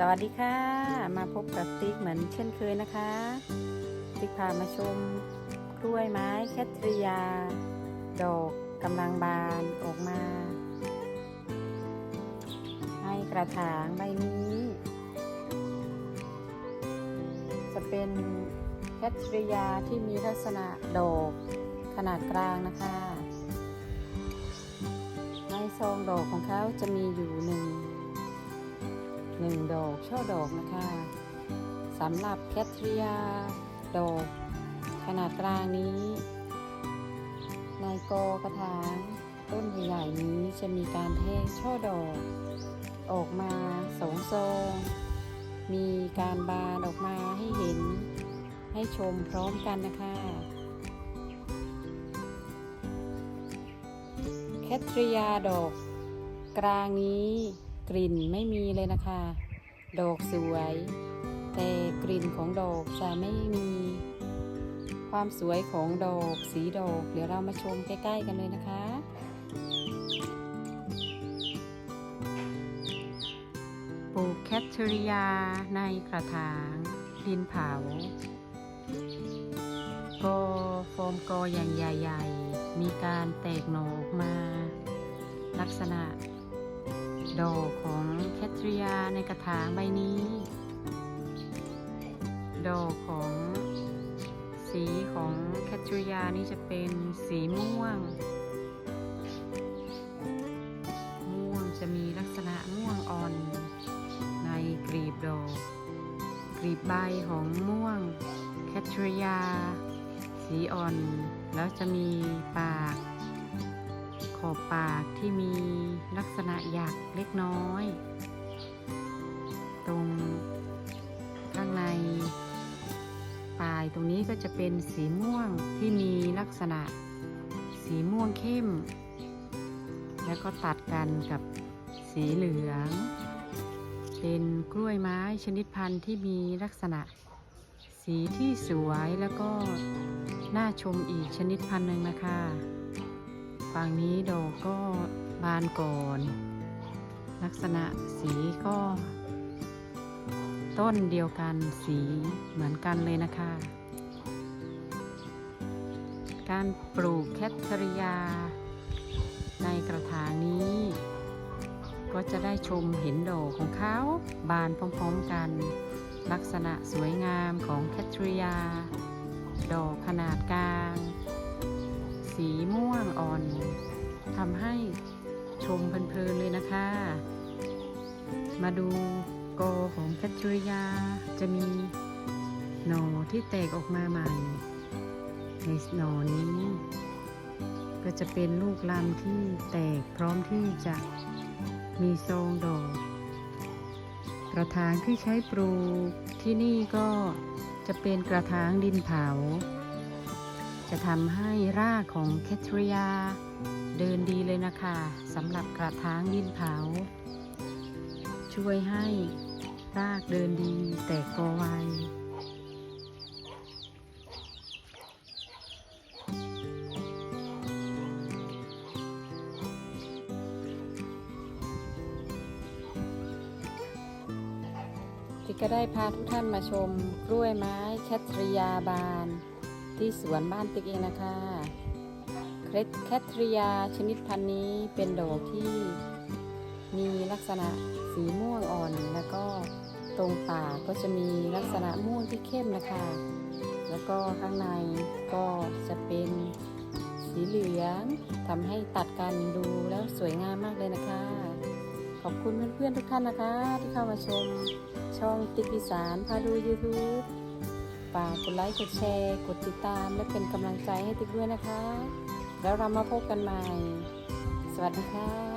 สวัสดีค่ะ มาพบกับติ๊กเหมือนเช่นเคยนะคะติ๊กพามาชมกล้วยไม้แคทริยา ดอกกำลังบานออกมา ให้กระถางใบนี้ จะเป็นแคทริยาที่มีลักษณะดอกขนาดกลางนะคะในซองดอกของเขาจะมีอยู่หนึ่ง หนึ่งดอกช่อดอกนะคะสำหรับแคทริยาดอก ขนาดกลางนี้ในกอกระถางต้นใหญ่ๆนี้จะมีการแทงช่อดอก ออกมาสองซงมีการบานออกมาให้เห็น ให้ชมพร้อมกันนะคะแคทริยาดอก กลางนี้ กลิ่นไม่มีเลยนะคะ ดอกสวย แต่กลิ่นของดอกจะไม่มี ความสวยของดอกสีดอก เดี๋ยวเรามาชมใกล้ ๆ กันเลยนะคะปลูกแคทริยาในกระถางดินเผา กอโฟมกออย่างใหญ่ ๆ มีการแตกหน่อออกมา ลักษณะ ดอกของแคทริยาในกระถางใบนี้ ดอกของสีของแคทริยานี่จะเป็นสีม่วง ม่วงจะมีลักษณะม่วงอ่อน ในกลีบดอก กลีบใบของม่วงแคทริยา สีอ่อน แล้วจะมีปาก ขอบปากที่มีลักษณะหยักเล็กน้อย ตรงข้างในปลายตรงนี้ก็จะเป็นสีม่วงที่มีลักษณะสีม่วงเข้ม แล้วก็ตัดกันกับสีเหลือง เป็นกล้วยไม้ชนิดพันธุ์ที่มีลักษณะ สีที่สวยแล้วก็น่าชมอีกชนิดพันธุ์หนึ่งนะคะ ฝั่งนี้ดอกก็บานก่อน ลักษณะสีก็ ต้นเดียวกันสีเหมือนกันเลยนะคะ การปลูกแคทเทอริยา ในกระถางนี้ ก็จะได้ชมเห็นดอกของเขาบานพร้อมๆกัน ลักษณะสวยงามของแคทเทอริยา ดอกขนาดกลาง สีม่วงอ่อนทำให้ชมเพลินๆเลยนะคะ มาดูกอของแคทเทอริยาจะมีหน่อที่แตกออกมาใหม่ ในหน่อนี้ ก็จะเป็นลูกลำที่แตกพร้อมที่จะมีซองดอก กระถางที่ใช้ปลูกที่นี่ก็จะเป็นกระถางดินเผา จะทำให้รากของแคทริยา เดินดีเลยนะคะสำหรับกระถางดินเผา ช่วยให้รากเดินดีแตกกอไวที่ก็ได้พาทุกท่านมาชมกล้วยไม้แคทริยาบาน ที่สวนบ้านติ๊กเองนะคะ เคล็ดแคทริยาชนิดพันธุ์นี้เป็นดอกที่มีลักษณะสีม่วงอ่อน แล้วก็ตรงปากก็จะมีลักษณะม่วงที่เข้มนะคะ แล้วก็ข้างในก็จะเป็นสีเหลืองทำให้ตัดกันดูแล้วสวยงามมากเลยนะคะ ขอบคุณเพื่อนๆทุกท่านนะคะ ที่เข้ามาชมช่องติ๊กอีสานพาดู YouTube ฝากกดไลค์ กดแชร์ กดติดตาม และเป็นกำลังใจให้ติ๊กด้วยนะคะ แล้วเรามาพบกันใหม่ สวัสดีค่ะ